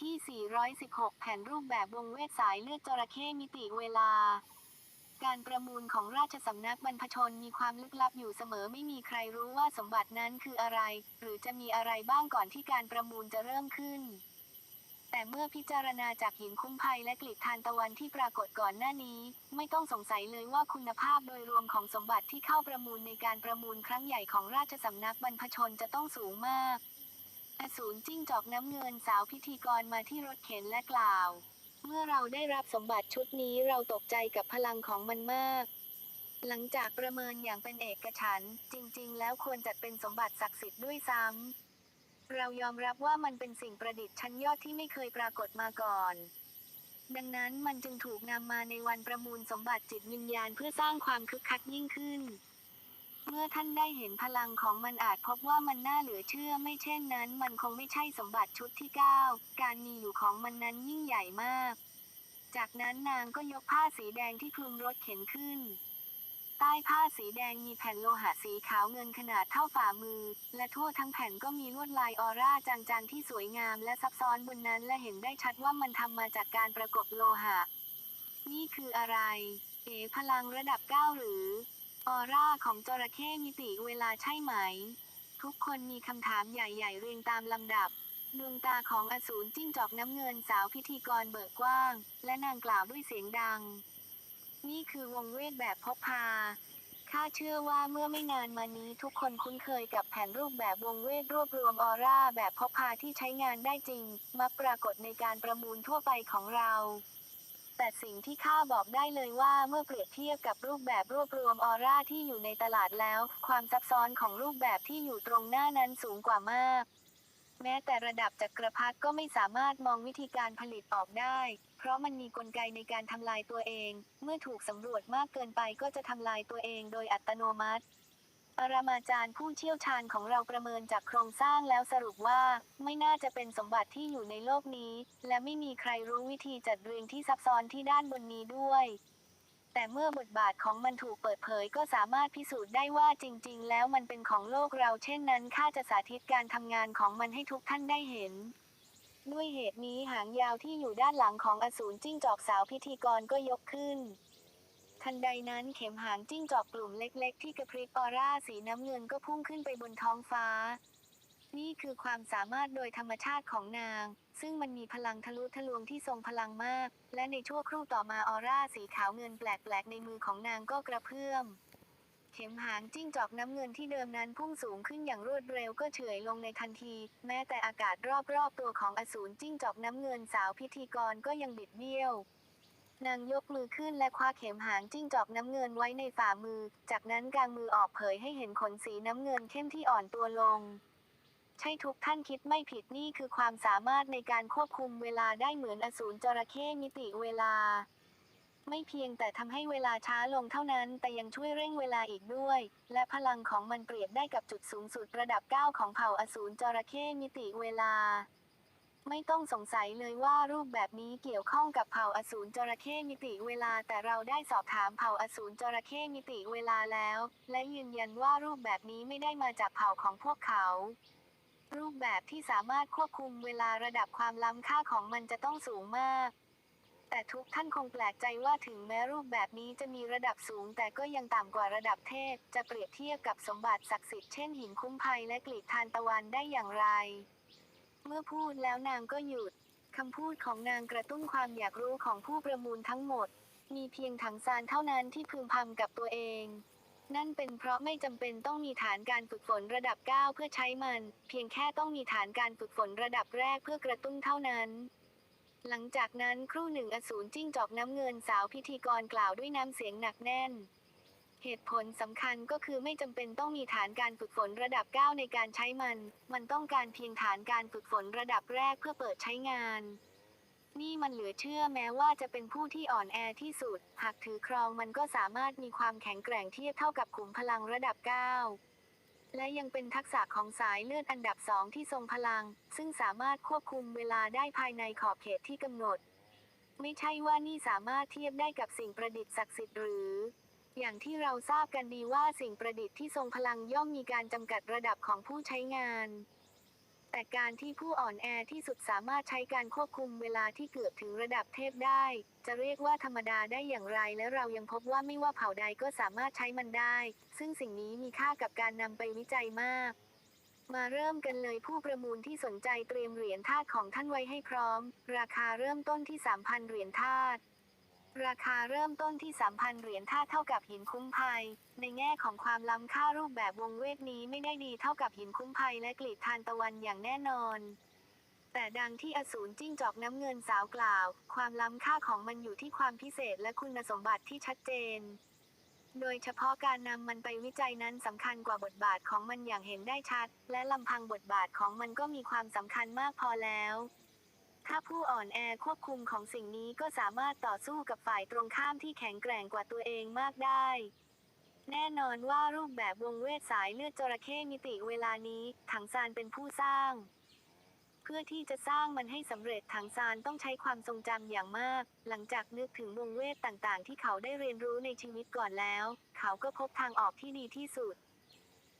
ที่ 416 แผ่นรูปแบบวงเวทสายเลือดจระเข้มิติเวลา การประมูลของราชสำนักบรรพชนมีความลึกลับอยู่เสมอไม่มีใครรู้ว่าสมบัตินั้นคืออะไร หรือจะมีอะไรบ้างก่อนที่การประมูลจะเริ่มขึ้น แต่เมื่อพิจารณาจากหินคุ้มภัยและกลีบทานตะวันที่ปรากฏก่อนหน้านี้ ไม่ต้องสงสัยเลยว่าคุณภาพโดยรวมของสมบัติที่เข้าประมูลในการประมูลครั้งใหญ่ของราชสำนักบรรพชนจะต้องสูงมาก อสูรจิ้งจอกน้ำเงินสาวพิธีกรมาที่รถเข็นและกล่าว เมื่อเราได้รับสมบัติชุดนี้เราตกใจกับพลังของมันมาก หลังจากประเมินอย่างเป็นเอกฉันท์จริง ๆ แล้วควรจัดเป็นสมบัติศักดิ์สิทธิ์ด้วยซ้ำเรายอมรับว่ามันเป็นสิ่งประดิษฐ์ชั้นยอดที่ไม่เคยปรากฏมาก่อน ดังนั้นมันจึงถูกนำมาในวันประมูลสมบัติจิตวิญญาณเพื่อสร้างความคึกคักยิ่งขึ้น เมื่อท่านได้เห็นพลังของมันอาจพบว่ามันน่าเหลือเชื่อไม่เช่นนั้น มันคงไม่ใช่สมบัติชุดที่ 9 การมีอยู่ของมันนั้นยิ่งใหญ่มาก จากนั้นนางก็ยกผ้าสีแดงที่คลุมรถเข็นขึ้น ใต้ผ้าสีแดงมีแผ่นโลหะสีขาวเงินขนาดเท่าฝ่ามือ และทั่วทั้งแผ่นก็มีลวดลายออร่าจางๆที่สวยงามและซับซ้อนบนนั้น และเห็นได้ชัดว่ามันทำมาจากการประกบโลหะ นี่คืออะไร เอ๋พลังระดับ 9 หรือ ออร่าของจระเข้มิติเวลาใช่ไหม ทุกคนมีคำถามใหญ่ๆ เรียงตามลำดับ ดวงตาของอสูรจิ้งจอกน้ำเงินสาวพิธีกรเบิกกว้าง และนางกล่าวด้วยเสียงดัง นี่คือวงเวทแบบพกพาข้าเชื่อว่าเมื่อไม่นานมานี้ทุกคนคุ้นเคยกับแผนรูปแบบวงเวทรวบรวมออร่าแบบพกพาที่ใช้งานได้จริงมักปรากฏในการประมูลทั่วไปของเรา แต่สิ่งที่ข้าบอกได้เลยว่าเมื่อเปรียบเทียบกับรูปแบบรวบรวมออร่าที่อยู่ในตลาดแล้ว ความซับซ้อนของรูปแบบที่อยู่ตรงหน้านั้นสูงกว่ามาก แม้แต่ระดับจักรพรรดิก็ไม่สามารถมองวิธีการผลิตออกได้ เพราะมันมีกลไกในการทำลายตัวเอง เมื่อถูกสำรวจมากเกินไปก็จะทำลายตัวเองโดยอัตโนมัติ ปรมาจารย์ผู้เชี่ยวชาญของเราประเมินจากโครงสร้างแล้วสรุปว่า ไม่น่าจะเป็นสมบัติที่อยู่ในโลกนี้ และไม่มีใครรู้วิธีจัดเรียงที่ซับซ้อนที่ด้านบนนี้ด้วย แต่เมื่อบทบาทของมันถูกเปิดเผยก็สามารถพิสูจน์ได้ว่าจริง ๆ แล้วมันเป็นของโลกเราเช่นนั้นข้าจะสาธิตการทำงานของมันให้ทุกท่านได้เห็นด้วยเหตุนี้หางยาวที่อยู่ด้านหลังของอสูรจิ้งจอกสาวพิธีกรก็ยกขึ้น ทันใดนั้นเข็มหางจิ้งจอกกลุ่มเล็กๆ ที่กระพริบออร่าสีน้ำเงินก็พุ่งขึ้นไปบนท้องฟ้า นี่คือความสามารถโดยธรรมชาติของนาง ซึ่งมันมีพลังทะลุทะลวงที่ทรงพลังมาก และในชั่วครู่ต่อมาออร่าสีขาวเงินแปลกๆ ในมือของนางก็กระเพื่อมเข็มหางจิ้งจอกน้ำเงินที่เดิมนั้นพุ่งสูงขึ้นอย่างรวดเร็วก็เฉื่อยลงในทันที แม้แต่อากาศรอบๆตัวของอสูรจิ้งจอกน้ำเงินสาวพิธีกรก็ยังบิดเบี้ยว นางยกมือขึ้นและคว้าเข็มหางจิ้งจอกน้ำเงินไว้ในฝ่ามือ จากนั้นกางมือออกเผยให้เห็นขนสีน้ำเงินเข้มที่อ่อนตัวลง ใช่ทุกท่านคิดไม่ผิดนี่คือความสามารถในการควบคุมเวลาได้เหมือนอสูรจระเข้มิติเวลา ไม่เพียงแต่ทำให้เวลาช้าลงเท่านั้น แต่ยังช่วยเร่งเวลาอีกด้วย และพลังของมันเปรียบได้กับจุดสูงสุดระดับ 9 ของเผ่าอสูรจระเข้มิติเวลา ไม่ต้องสงสัยเลยว่ารูปแบบนี้เกี่ยวข้องกับเผ่าอสูรจระเข้มิติเวลา แต่เราได้สอบถามเผ่าอสูรจระเข้มิติเวลาแล้ว และยืนยันว่ารูปแบบนี้ไม่ได้มาจากเผ่าของพวกเขา รูปแบบที่สามารถควบคุมเวลาระดับความล้ำค่าของมันจะต้องสูงมากแต่ทุกท่านคงแปลกใจว่าถึงแม้รูปแบบนี้จะมีระดับสูง แต่ก็ยังต่ำกว่าระดับเทพ จะเปรียบเทียบกับสมบัติศักดิ์สิทธิ์เช่นหินคุ้มภัยและกลีบทานตะวันได้อย่างไร เมื่อพูดแล้วนางก็หยุดคำพูดของนางกระตุ้นความอยากรู้ของผู้ประมูลทั้งหมด มีเพียงถังซานเท่านั้นที่พึมพำกับตัวเอง นั่นเป็นเพราะไม่จำเป็นต้องมีฐานการฝึกฝนระดับ 9 เพื่อใช้มัน เพียงแค่ต้องมีฐานการฝึกฝนระดับแรกเพื่อกระตุ้นเท่านั้น หลังจากนั้นครู่หนึ่งอสูรจิ้งจอกน้ำเงินสาวพิธีกรกล่าวด้วยน้ำเสียงหนักแน่น เหตุผลสำคัญก็คือไม่จำเป็นต้องมีฐานการฝึกฝนระดับ 9 ในการใช้มัน มันต้องการเพียงฐานการฝึกฝนระดับแรกเพื่อเปิดใช้งาน นี่มันเหลือเชื่อแม้ว่าจะเป็นผู้ที่อ่อนแอที่สุด หากถือครองมันก็สามารถมีความแข็งแกร่งเทียบเท่ากับขุมพลังระดับ 9 และยังเป็นทักษะของสายเลือดอันดับสองที่ทรงพลัง ซึ่งสามารถควบคุมเวลาได้ภายในขอบเขตที่กำหนด ไม่ใช่ว่านี่สามารถเทียบได้กับสิ่งประดิษฐ์ศักดิ์สิทธิ์หรือ อย่างที่เราทราบกันดีว่าสิ่งประดิษฐ์ที่ทรงพลังย่อมมีการจำกัดระดับของผู้ใช้งาน แต่การที่ผู้อ่อนแอที่สุดสามารถใช้การควบคุมเวลาที่เกือบถึงระดับเทพได้ จะเรียกว่าธรรมดาได้อย่างไรและเรายังพบว่าไม่ว่าเผ่าใดก็สามารถใช้มันได้ ซึ่งสิ่งนี้มีค่ากับการนำไปวิจัยมากมาเริ่มกันเลยผู้ประมูลที่สนใจเตรียมเหรียญทาสของท่านไว้ให้พร้อม ราคาเริ่มต้นที่ 3,000 เหรียญทาส ราคาเริ่มต้นที่ 3,000 เหรียญทาเท่ากับหินคุ้มภัย ในแง่ของความล้ำค่ารูปแบบวงเวทนี้ไม่ได้ดีเท่ากับหินคุ้มภัยและกลีบทานตะวันอย่างแน่นอน แต่ดังที่อสูรจิ้งจอกน้ำเงินสาวกล่าว ความล้ำค่าของมันอยู่ที่ความพิเศษและคุณสมบัติที่ชัดเจน โดยเฉพาะการนำมันไปวิจัยนั้นสำคัญกว่าบทบาทของมันอย่างเห็นได้ชัด และลำพังบทบาทของมันก็มีความสำคัญมากพอแล้ว ถ้าผู้อ่อนแอควบคุมของสิ่งนี้ก็สามารถต่อสู้กับฝ่ายตรงข้ามที่แข็งแกร่งกว่าตัวเองมากได้ แน่นอนว่ารูปแบบวงเวทสายเลือดจระเข้มิติเวลานี้ ถังซานเป็นผู้สร้าง เพื่อที่จะสร้างมันให้สำเร็จถังซานต้องใช้ความทรงจำอย่างมาก หลังจากนึกถึงวงเวทต่างๆ ที่เขาได้เรียนรู้ในชีวิตก่อนแล้ว เขาก็พบทางออกที่ดีที่สุด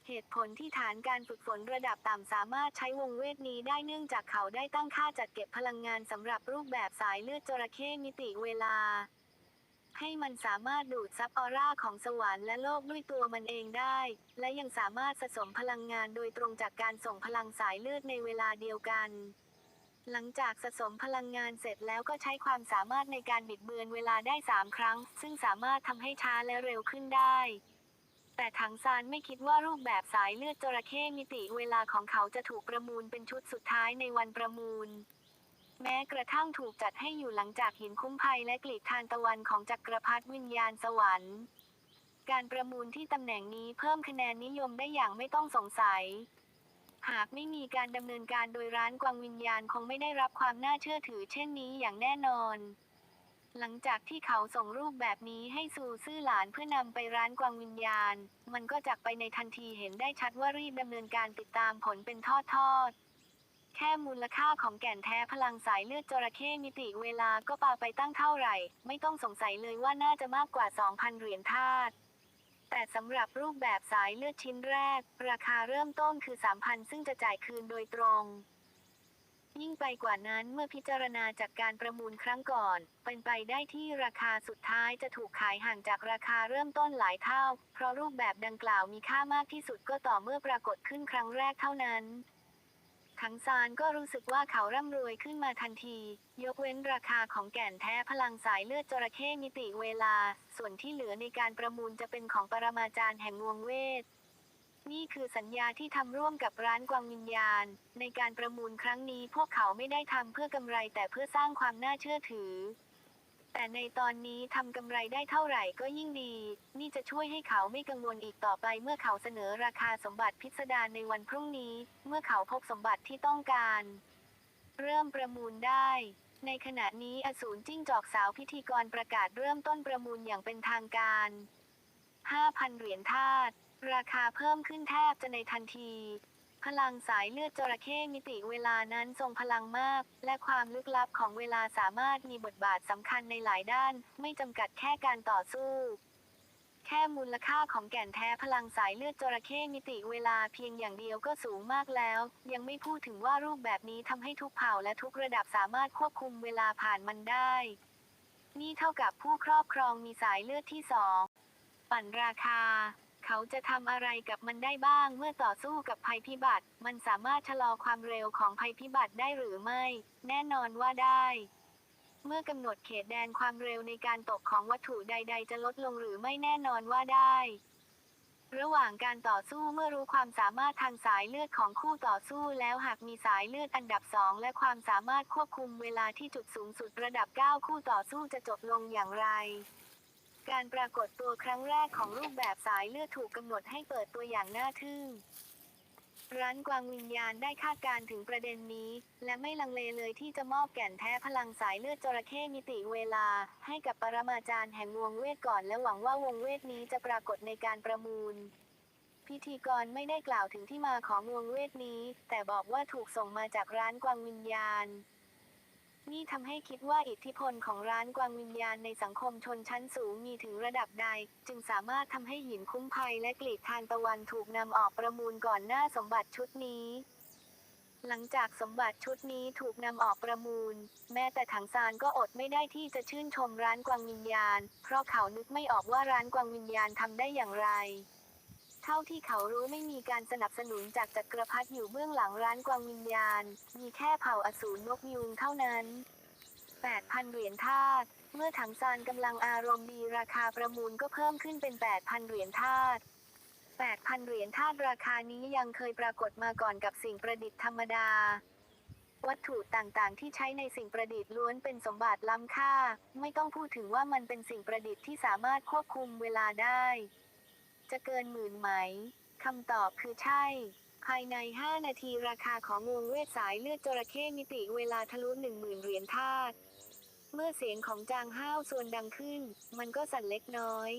เหตุผลที่ฐานการฝึกฝนระดับต่ำสามารถใช้วงเวทนี้ได้เนื่องจากเขาได้ตั้งค่าจัดเก็บพลังงานสำหรับรูปแบบสายเลือดจระเข้มิติเวลา ให้มันสามารถดูดซับออร่าของสวรรค์และโลกด้วยตัวมันเองได้ และยังสามารถสะสมพลังงานโดยตรงจากการส่งพลังสายเลือดในเวลาเดียวกัน หลังจากสะสมพลังงานเสร็จแล้วก็ใช้ความสามารถในการบิดเบือนเวลาได้ 3 ครั้ง ซึ่งสามารถทำให้ช้าและเร็วขึ้นได้ แต่ถังซานไม่คิดว่ารูปแบบสายเลือดจระเข้มิติเวลาของเขาจะถูกประมูลเป็นชุดสุดท้ายในวันประมูล แม้กระทั่งถูกจัดให้อยู่หลังจากหินคุ้มภัยและกลีบทานตะวันของจักรพรรดิวิญญาณสวรรค์ การประมูลที่ตำแหน่งนี้เพิ่มคะแนนนิยมได้อย่างไม่ต้องสงสัย หากไม่มีการดำเนินการโดยร้านกวางวิญญาณคงไม่ได้รับความน่าเชื่อถือเช่นนี้อย่างแน่นอน หลังจากที่เขาส่งรูปแบบนี้ให้สู่ซื่อหลานเพื่อนำไปร้านกวางวิญญาณ มันก็จากไปในทันทีเห็นได้ชัดว่ารีบดำเนินการติดตามผลเป็นทอดทอดๆแค่มูลค่าของแก่นแท้พลังสายเลือดจระเข้มิติเวลาก็ปาไปตั้งเท่าไหร่ ไม่ต้องสงสัยเลยว่าน่าจะมากกว่า 2,000 เหรียญทาสแต่สำหรับรูปแบบสายเลือดชิ้นแรก ราคาเริ่มต้นคือ 3,000 ซึ่งจะจ่ายคืนโดยตรง ยิ่งไปกว่านั้นเมื่อพิจารณาจากการประมูลครั้งก่อน เป็นไปได้ที่ราคาสุดท้ายจะถูกขายห่างจากราคาเริ่มต้นหลายเท่า เพราะรูปแบบดังกล่าวมีค่ามากที่สุดก็ต่อเมื่อปรากฏขึ้นครั้งแรกเท่านั้นทังซานก็รู้สึกว่าเขาร่ำรวยขึ้นมาทันที ยกเว้นราคาของแก่นแท้พลังสายเลือดจระเข้มิติเวลา ส่วนที่เหลือในการประมูลจะเป็นของปรมาจารย์แห่งวงเวท นี่คือสัญญาที่ทำร่วมกับร้านกวางวิญญาณ ในการประมูลครั้งนี้พวกเขาไม่ได้ทำเพื่อกำไรแต่เพื่อสร้างความน่าเชื่อถือ แต่ในตอนนี้ทำกำไรได้เท่าไหร่ก็ยิ่งดี นี่จะช่วยให้เขาไม่กังวลอีกต่อไปเมื่อเขาเสนอราคาสมบัติพิสดารในวันพรุ่งนี้ เมื่อเขาพบสมบัติที่ต้องการ เริ่มประมูลได้ในขณะนี้อสูรจิ้งจอกสาวพิธีกรประกาศเริ่มต้นประมูลอย่างเป็นทางการ 5,000 เหรียญทาส ราคาเพิ่มขึ้นแทบจะในทันที พลังสายเลือดจระเข้มิติเวลานั้นทรงพลังมาก และความลึกลับของเวลาสามารถมีบทบาทสำคัญในหลายด้าน ไม่จำกัดแค่การต่อสู้แค่มูลค่าของแก่นแท้พลังสายเลือดจระเข้มิติเวลาเพียงอย่างเดียวก็สูงมากแล้ว ยังไม่พูดถึงว่ารูปแบบนี้ทำให้ทุกเผ่าและทุกระดับสามารถควบคุมเวลาผ่านมันได้ นี่เท่ากับผู้ครอบครองมีสายเลือดที่สองปั่นราคา เขาจะทำอะไรกับมันได้บ้าง เมื่อต่อสู้กับภัยพิบัติ มันสามารถชะลอความเร็วของภัยพิบัติได้หรือไม่ แน่นอนว่าได้ เมื่อกำหนดเขตแดนความเร็วในการตกของวัตถุใด ๆ จะลดลงหรือไม่แน่นอนว่าได้ระหว่างการต่อสู้เมื่อรู้ความสามารถทางสายเลือดของคู่ต่อสู้แล้วหากมีสายเลือดอันดับสองและความสามารถควบคุมเวลาที่จุดสูงสุดระดับ 9 คู่ต่อสู้จะจบลงอย่างไร การปรากฏตัวครั้งแรกของรูปแบบสายเลือดถูกกำหนดให้เปิดตัวอย่างน่าทึ่ง ร้านกวางวิญญาณได้คาดการณ์ถึงประเด็นนี้ และไม่ลังเลเลยที่จะมอบแก่นแท้พลังสายเลือดจระเข้มิติเวลา ให้กับปรมาจารย์แห่งวงเวทก่อนและหวังว่าวงเวทนี้จะปรากฏในการประมูลพิธีกรไม่ได้กล่าวถึงที่มาของวงเวทนี้ แต่บอกว่าถูกส่งมาจากร้านกวางวิญญาณ นี่ทำให้คิดว่าอิทธิพลของร้านกวางวิญญาณในสังคมชนชั้นสูงมีถึงระดับใด จึงสามารถทำให้หินคุ้มภัยและกลีบทานตะวันถูกนำออกประมูลก่อนหน้าสมบัติชุดนี้หลังจากสมบัติชุดนี้ถูกนำออกประมูล แม้แต่ถังซานก็อดไม่ได้ที่จะชื่นชมร้านกวางวิญญาณ เพราะเขานึกไม่ออกว่าร้านกวางวิญญาณทำได้อย่างไร ท่าที่เขารู้ไม่มีการสนับสนุนจากจักรพรรดิอยู่เบื้องหลังร้านกวางวิญญาณ มีแค่เผ่าอสูรนกยูงเท่านั้น 8,000 เหรียญทาสเมื่อถังซานกำลังอารมณ์ดีราคาประมูลก็เพิ่มขึ้นเป็น 8,000 เหรียญทาส8,000 เหรียญทาสราคานี้ยังเคยปรากฏมาก่อนกับสิ่งประดิษฐ์ธรรมดา วัตถุต่างๆ ที่ใช้ในสิ่งประดิษฐ์ล้วนเป็นสมบัติล้ำค่า ไม่ต้องพูดถึงว่ามันเป็นสิ่งประดิษฐ์ที่สามารถควบคุมเวลาได้ จะเกินหมื่นไหม คำตอบคือใช่ ภายใน 5 นาทีราคาของวงเวทสายเลือดจระเข้มิติเวลาทะลุ10,000 เหรียญทาสเมื่อเสียงของจางห้าวส่วนดังขึ้น มันก็สั่นเล็กน้อย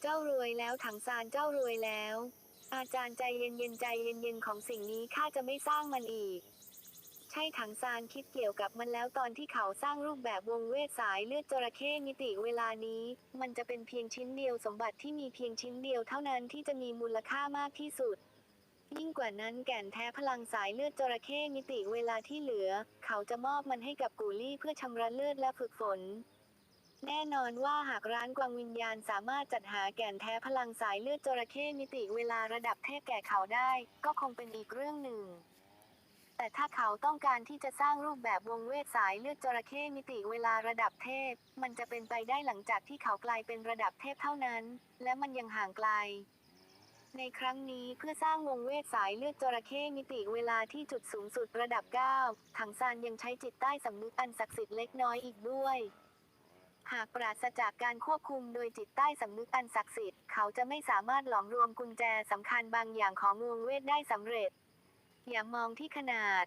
เจ้ารวยแล้วถังซานเจ้ารวยแล้ว อาจารย์ใจเย็นๆใจเย็นๆของสิ่งนี้ข้าจะไม่สร้างมันอีก ใช่ถังซานคิดเกี่ยวกับมันแล้วตอนที่เขาสร้างรูปแบบวงเวทสายเลือดจระเข้มิติเวลานี้ มันจะเป็นเพียงชิ้นเดียวสมบัติที่มีเพียงชิ้นเดียวเท่านั้นที่จะมีมูลค่ามากที่สุด ยิ่งกว่านั้นแก่นแท้พลังสายเลือดจระเข้มิติเวลาที่เหลือ เขาจะมอบมันให้กับกูลี่เพื่อชำระเลือดและฝึกฝนแน่นอนว่าหากร้านกวางวิญญาณสามารถจัดหาแก่นแท้พลังสายเลือดจระเข้มิติเวลาระดับเทพแก่เขาได้ ก็คงเป็นอีกเรื่องหนึ่ง แต่ถ้าเขาต้องการที่จะสร้างรูปแบบวงเวทสายเลือดจระเข้มิติเวลาระดับเทพ มันจะเป็นไปได้หลังจากที่เขากลายเป็นระดับเทพเท่านั้น และมันยังห่างไกล ในครั้งนี้เพื่อสร้างวงเวทสายเลือดจระเข้มิติเวลาที่จุดสูงสุดระดับ 9 ถังซานยังใช้จิตใต้สำนึกอันศักดิ์สิทธิ์เล็กน้อยอีกด้วยหากปราศจากการควบคุมโดยจิตใต้สำนึกอันศักดิ์สิทธิ์ เขาจะไม่สามารถหลอมรวมกุญแจสำคัญบางอย่างของวงเวทได้สำเร็จ อย่ามองที่ขนาด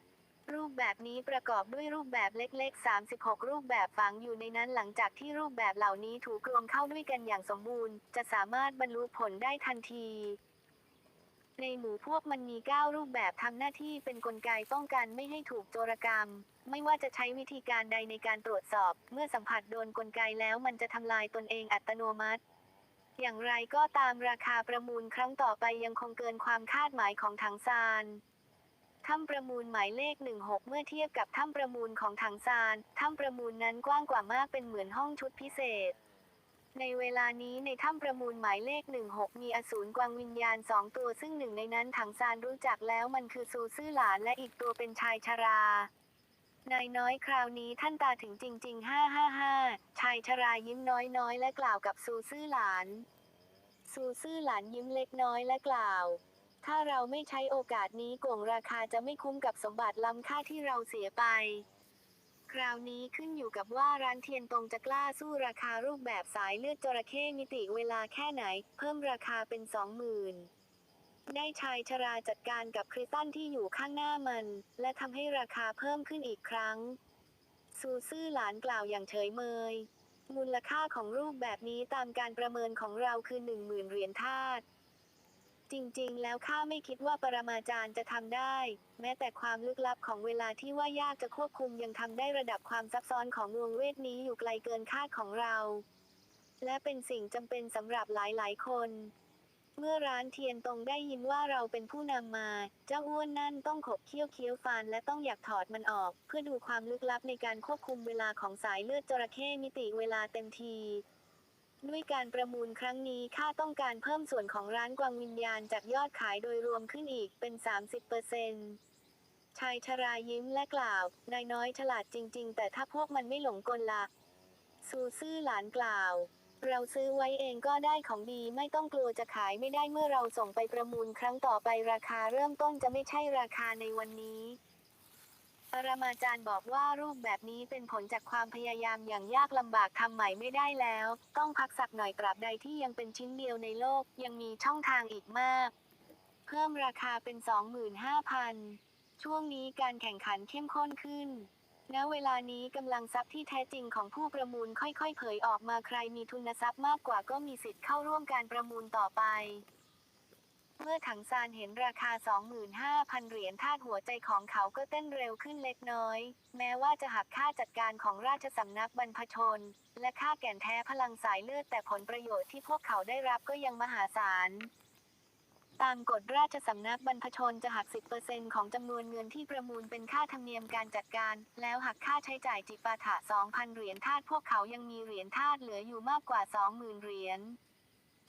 รูปแบบนี้ประกอบด้วยรูปแบบเล็กๆ 36 รูปแบบฝังอยู่ในนั้นหลังจากที่รูปแบบเหล่านี้ถูกรวมเข้าด้วยกันอย่างสมบูรณ์ จะสามารถบรรลุผลได้ทันที ในหมู่พวกมันมี 9 รูปแบบทำหน้าที่เป็นนกลไกป้องกันไม่ให้ถูกโจรกรรม ไม่ว่าจะใช้วิธีการใดในการตรวจสอบ เมื่อสัมผัสโดนกลไกแล้วมันจะทำลายตนเองอัตโนมัติอย่างไรก็ตามราคาประมูลครั้งต่อไปยังคงเกินความคาดหมายของถังซาน ถ้ำประมูลหมายเลข 16 เมื่อเทียบกับถ้ำประมูลของถังซานถ้ำประมูลนั้นกว้างกว่ามากเป็นเหมือนห้องชุดพิเศษ ในเวลานี้ในถ้ำประมูลหมายเลข 16 มีอสูรกวางวิญญาณสองตัวซึ่งหนึ่งในนั้นถังซานรู้จักแล้วมันคือซูซื่อหลานและอีกตัวเป็นชายชรานายน้อยคราวนี้ท่านตาถึงจริงๆ555ชายชรายิ้มน้อยๆ และกล่าวกับซูซื่อหลาน ซูซื่อหลานยิ้มเล็กน้อยและกล่าว ถ้าเราไม่ใช้โอกาสนี้โกงราคาจะไม่คุ้มกับสมบัติล้ำค่าที่เราเสียไป คราวนี้ขึ้นอยู่กับว่าร้านเทียนตรงจะกล้าสู้ราคารูปแบบสายเลือดจระเข้มิติเวลาแค่ไหน เพิ่มราคาเป็นสองหมื่นได้ชายชราจัดการกับคริสตันที่อยู่ข้างหน้ามัน และทำให้ราคาเพิ่มขึ้นอีกครั้ง ซูซื่อหลานกล่าวอย่างเฉยเมย มูลค่าของรูปแบบนี้ตามการประเมินของเราคือหนึ่งหมื่นเหรียญทาส จริงๆ แล้วข้าไม่คิดว่าปรมาจารย์จะทำได้ แม้แต่ความลึกลับของเวลาที่ว่ายากจะควบคุมยังทำได้ระดับความซับซ้อนของวงเวทนี้อยู่ไกลเกินคาดของเรา และเป็นสิ่งจำเป็นสำหรับหลายๆ คน เมื่อร้านเทียนตรงได้ยินว่าเราเป็นผู้นำมา เจ้าอ้วนนั่นต้องขบเคี้ยวเคี้ยวฟันและต้องอยากถอดมันออก เพื่อดูความลึกลับในการควบคุมเวลาของสายเลือดจระเข้มิติเวลาเต็มที ด้วยการประมูลครั้งนี้ข้าต้องการเพิ่มส่วนของร้านกวางวิญญาณจากยอดขายโดยรวมขึ้นอีกเป็น 30%ชายชรายิ้มและกล่าว นายน้อยฉลาดจริง ๆ แต่ถ้าพวกมันไม่หลงกลละซูซื่อหลานกล่าว เราซื้อไว้เองก็ได้ของดีไม่ต้องกลัวจะขายไม่ได้เมื่อเราส่งไปประมูลครั้งต่อไปราคาเริ่มต้นจะไม่ใช่ราคาในวันนี้ ปรมาจารย์บอกว่ารูปแบบนี้เป็นผลจากความพยายามอย่างยากลำบากทำใหม่ไม่ได้แล้ว ต้องพักสักหน่อยตราบใดที่ยังเป็นชิ้นเดียวในโลกยังมีช่องทางอีกมาก เพิ่มราคาเป็น 25,000 ช่วงนี้การแข่งขันเข้มข้นขึ้นณเวลานี้กำลังทรัพย์ที่แท้จริงของผู้ประมูลค่อยๆ เผยออกมาใครมีทุนทรัพย์มากกว่าก็มีสิทธิ์เข้าร่วมการประมูลต่อไป เมื่อถังซานเห็นราคา 25,000 เหรียญทาสหัวใจของเขาก็เต้นเร็วขึ้นเล็กน้อย แม้ว่าจะหักค่าจัดการของราชสำนักบรรพชน และค่าแก่นแท้พลังสายเลือดแต่ผลประโยชน์ที่พวกเขาได้รับก็ยังมหาศาลตามกฎราชสำนักบรรพชนจะหัก 10%ของจำนวนเงินที่ประมูลเป็นค่าธรรมเนียมการจัดการ แล้วหักค่าใช้จ่ายจิปาถะ 2,000 เหรียญทาสพวกเขายังมีเหรียญทาสเหลืออยู่มากกว่า 20,000 เหรียญ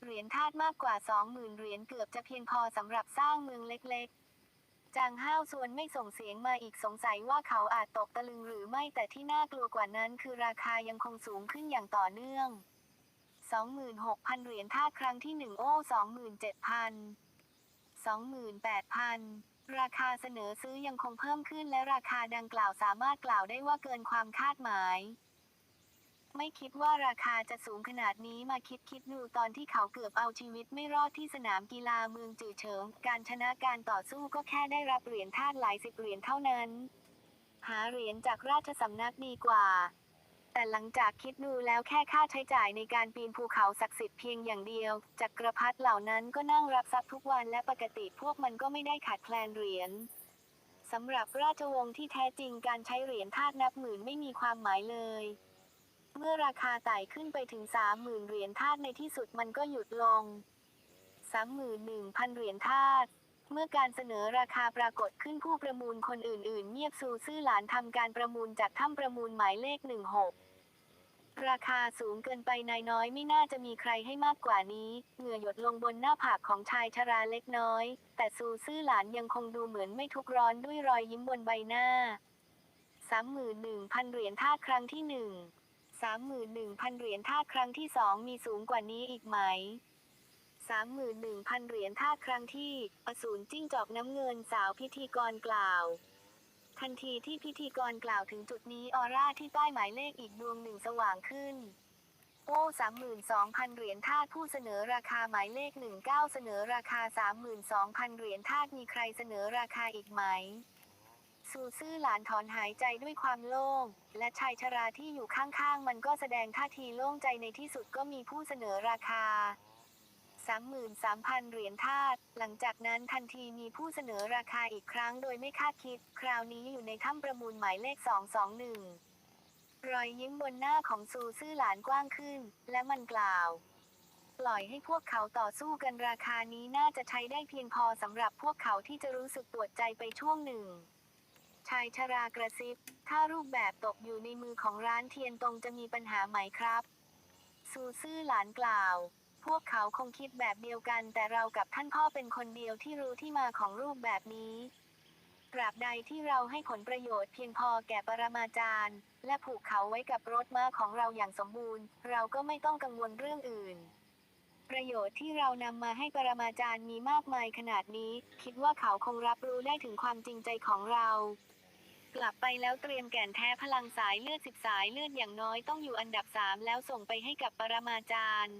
เหรียญทาสมากกว่า 20,000 เหรียญเกือบจะเพียงพอสำหรับสร้างเมืองเล็กๆ จางห้าวส่วนไม่ส่งเสียงมาอีกสงสัยว่าเขาอาจตกตะลึงหรือไม่แต่ที่น่ากลัวกว่านั้นคือราคายังคงสูงขึ้นอย่างต่อเนื่อง 26,000 เหรียญทาสครั้งที่ 1 โอ้ 27,000 28,000 ราคาเสนอซื้อยังคงเพิ่มขึ้นและราคาดังกล่าวสามารถกล่าวได้ว่าเกินความคาดหมาย ไม่คิดว่าราคาจะสูงขนาดนี้มาคิดคิดดูตอนที่เขาเกือบเอาชีวิตไม่รอดที่สนามกีฬาเมืองจือเฉิง การชนะการต่อสู้ก็แค่ได้รับเหรียญทาสหลายสิบเหรียญเท่านั้น หาเหรียญจากราชสำนักดีกว่า แต่หลังจากคิดดูแล้วแค่ค่าใช้จ่ายในการปีนภูเขาศักดิ์สิทธิ์เพียงอย่างเดียวจักรพรรดิเหล่านั้นก็นั่งรับทรัพย์ทุกวันและปกติพวกมันก็ไม่ได้ขาดแคลนเหรียญสำหรับราชวงศ์ที่แท้จริงการใช้เหรียญทาสนับหมื่นไม่มีความหมายเลย เมื่อราคาไต่ขึ้นไปถึงสามหมื่นเหรียญทาสในที่สุดมันก็หยุดลงสามหมื่นหนึ่งพันเหรียญทาสเมื่อการเสนอราคาปรากฏขึ้นผู้ประมูลคนอื่น ๆ เงียบซูซื่อหลานทำการประมูลจากถ้ำประมูลหมายเลข 16 ราคาสูงเกินไปนายน้อยไม่น่าจะมีใครให้มากกว่านี้ เหงื่อหยดลงบนหน้าผากของชายชราเล็กน้อย แต่ซูซื่อหลานยังคงดูเหมือนไม่ทุกร้อนด้วยรอยยิ้มบนใบหน้า 31,000 เหรียญทาสครั้งที่หนึ่ง 31,000 เหรียญทาครั้งที่สองมีสูงกว่านี้อีกไหม 31,000 เหรียญทาครั้งที่ อสูรจิ้งจอกน้ำเงินสาวพิธีกรกล่าว ทันทีที่พิธีกรกล่าวถึงจุดนี้ออร่าที่ใต้หมายเลขอีกดวงหนึ่งสว่างขึ้นโอ้32,000 เหรียญทาสผู้เสนอราคาหมายเลข 19 เสนอราคา 32,000 เหรียญทาสมีใครเสนอราคาอีกไหม ซูซื่อหลานถอนหายใจด้วยความโล่ง และชายชราที่อยู่ข้างๆ มันก็แสดงท่าทีโล่งใจในที่สุดก็มีผู้เสนอราคา 33,000 เหรียญทาสหลังจากนั้นทันทีมีผู้เสนอราคาอีกครั้งโดยไม่คาดคิด คราวนี้อยู่ในถ้ำประมูลหมายเลข 221 รอยยิ้มบนหน้าของซูซื่อหลานกว้างขึ้น และมันกล่าวปล่อยให้พวกเขาต่อสู้กันราคานี้น่าจะใช้ได้เพียงพอสำหรับพวกเขาที่จะรู้สึกปวดใจไปช่วงหนึ่ง ชายชรากระซิบ ถ้ารูปแบบตกอยู่ในมือของร้านเทียนตรงจะมีปัญหาไหมครับ ซูซื่อหลานกล่าว พวกเขาคงคิดแบบเดียวกัน แต่เรากับท่านพ่อเป็นคนเดียวที่รู้ที่มาของรูปแบบนี้ตราบใดที่เราให้ผลประโยชน์เพียงพอแก่ปรมาจารย์ และผูกเขาไว้กับรถม้าของเราอย่างสมบูรณ์ เราก็ไม่ต้องกังวลเรื่องอื่น ประโยชน์ที่เรานำมาให้ปรมาจารย์มีมากมายขนาดนี้ คิดว่าเขาคงรับรู้ได้ถึงความจริงใจของเรา กลับไปแล้วเตรียมแก่นแท้พลังสายเลือดสิบสายเลือดอย่างน้อยต้องอยู่อันดับสามแล้วส่งไปให้กับปรมาจารย์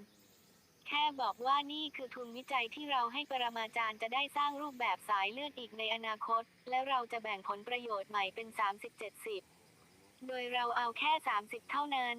แค่บอกว่านี่คือทุนวิจัยที่เราให้ปรมาจารย์จะได้สร้างรูปแบบสายเลือดอีกในอนาคต และเราจะแบ่งผลประโยชน์ใหม่เป็น 30-70 โดยเราเอาแค่ 30 เท่านั้น